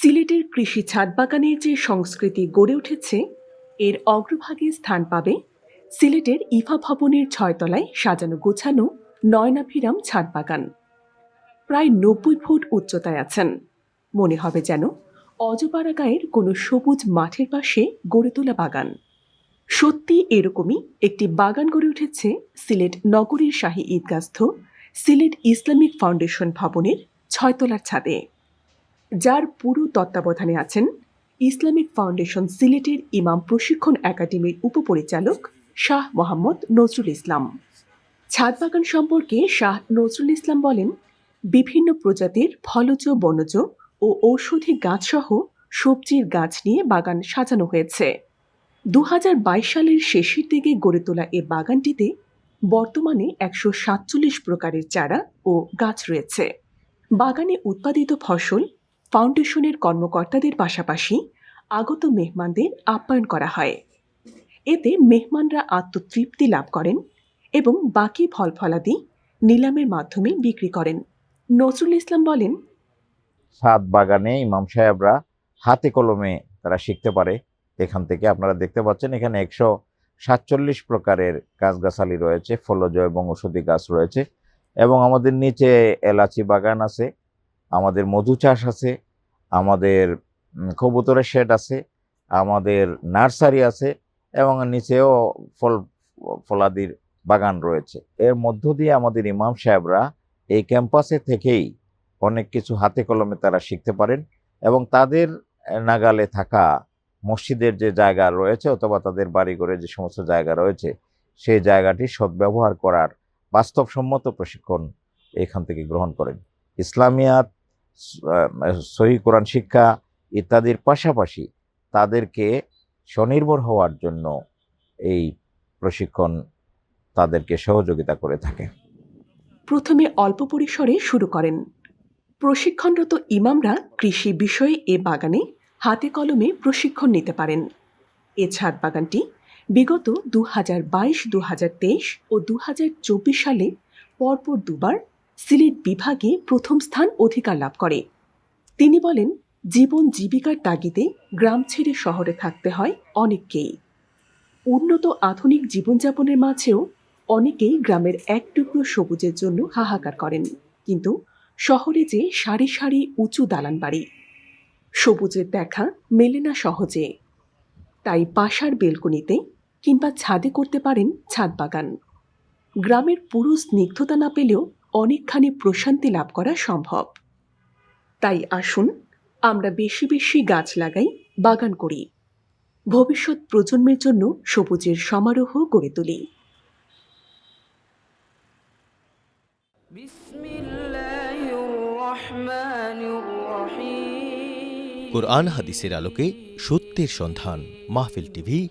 সিলেটের কৃষি ছাদ বাগানের যে সংস্কৃতি গড়ে উঠেছে, এর অগ্রভাগে স্থান পাবে সিলেটের ইফা ভবনের ছয়তলায় সাজানো গোছানো নয়নাভিরাম ছাদ বাগান প্রায় নব্বই ফুট উচ্চতায় আছেন। মনে হবে যেন অজপাড়া গায়ের কোনো সবুজ মাঠের পাশে গড়ে তোলা বাগান। সত্যি এরকমই একটি বাগান গড়ে উঠেছে সিলেট নগরীর শাহী ঈদগাস্থ সিলেট ইসলামিক ফাউন্ডেশন ভবনের ছয়তলার ছাদে। যার পুরো তত্ত্বাবধানে আছেন ইসলামিক ফাউন্ডেশন সিলেটের ইমাম প্রশিক্ষণ একাডেমির উপপরিচালক শাহ মোহাম্মদ নজরুল ইসলাম। ছাদ বাগান সম্পর্কে শাহ নজরুল ইসলাম বলেন, বিভিন্ন প্রজাতির ফলজ, বনজ ও ঔষধি গাছসহ সবজির গাছ নিয়ে বাগান সাজানো হয়েছে। দু হাজার বাইশ সালের শেষের দিকে গড়ে তোলা এ বাগানটিতে বর্তমানে একশো সাতচল্লিশ প্রকারের চারা ও গাছ রয়েছে। বাগানে উৎপাদিত ফসল ফাউন্ডেশনের কর্মকর্তাদের পাশাপাশি আগত মেহমানদের আপ্যায়ন করা হয়। এতে মেহমানরা আত্মতৃপ্তি লাভ করেন এবং বাকি ফল ফলাদি নিলামের মাধ্যমে বিক্রি করেন। নজরুল ইসলাম বলেন, ছাদ বাগানে ইমাম সাহেবরা হাতে কলমে তারা শিখতে পারে। এখান থেকে আপনারা দেখতে পাচ্ছেন এখানে একশো সাতচল্লিশ প্রকারের গাছগাছালি রয়েছে, ফলজ এবং ওষুধি গাছ রয়েছে এবং আমাদের নিচে এলাচি বাগান আছে, আমাদের মধু চাষ আছে আমাদের কবুতরের শেড আছে, আমাদের নার্সারি আছে, এবং নিচেও ফল, ফলাদির বাগান রয়েছে। এর মধ্য দিয়ে আমাদের ইমাম সাহেবরা এই ক্যাম্পাসে থেকেই অনেক কিছু হাতে কলমে তারা শিখতে পারেন এবং তাদের নাগালে থাকা মসজিদের যে জায়গা রয়েছে অথবা তাদের বাড়িঘরে যে সমস্ত জায়গা রয়েছে, সেই জায়গাটি সদ্ব্যবহার করার বাস্তবসম্মত প্রশিক্ষণ এখান থেকে গ্রহণ করেন। ইসলামিয়াত সহি কোরআন শিক্ষা ইত্যাদির পাশাপাশি তাদেরকে স্বনির্ভর হওয়ার জন্য এই প্রশিক্ষণ তাদেরকে সহযোগিতা করে থাকে। প্রথমে অল্প পরিসরে শুরু করেন। প্রশিক্ষণরত ইমামরা কৃষি বিষয়ে এ বাগানে হাতে কলমে প্রশিক্ষণ নিতে পারেন। এ ছাদ বাগানটি বিগত দু হাজার বাইশ দু হাজার তেইশ ও দু হাজার চব্বিশ সালে পরপর দুবার সিলেট বিভাগে প্রথম স্থান অধিকার লাভ করে। তিনি বলেন, জীবন জীবিকার তাগিদে গ্রাম ছেড়ে শহরে থাকতে হয় অনেককেই। উন্নত আধুনিক জীবনযাপনের মাঝেও অনেকেই গ্রামের এক টুকরো সবুজের জন্য হাহাকার করেন। কিন্তু শহরে যে সারি সারি উঁচু দালান বাড়ি, সবুজের দেখা মেলে না সহজে। তাই বাসার বেলকনিতে কিংবা ছাদে করতে পারেন ছাদ বাগান। গ্রামের পুরো স্নিগ্ধতা না পেলেও অনেকখানি প্রশান্তি লাভ করা সম্ভব। তাই আসুন আমরা বেশি বেশি গাছ লাগাই বাগান করি। ভবিষ্যৎ প্রজন্মের জন্য সবুজের সমারোহ গড়ে তুলি। কোরআন হাদিসের আলোকে সত্যের সন্ধান মাহফিল টিভি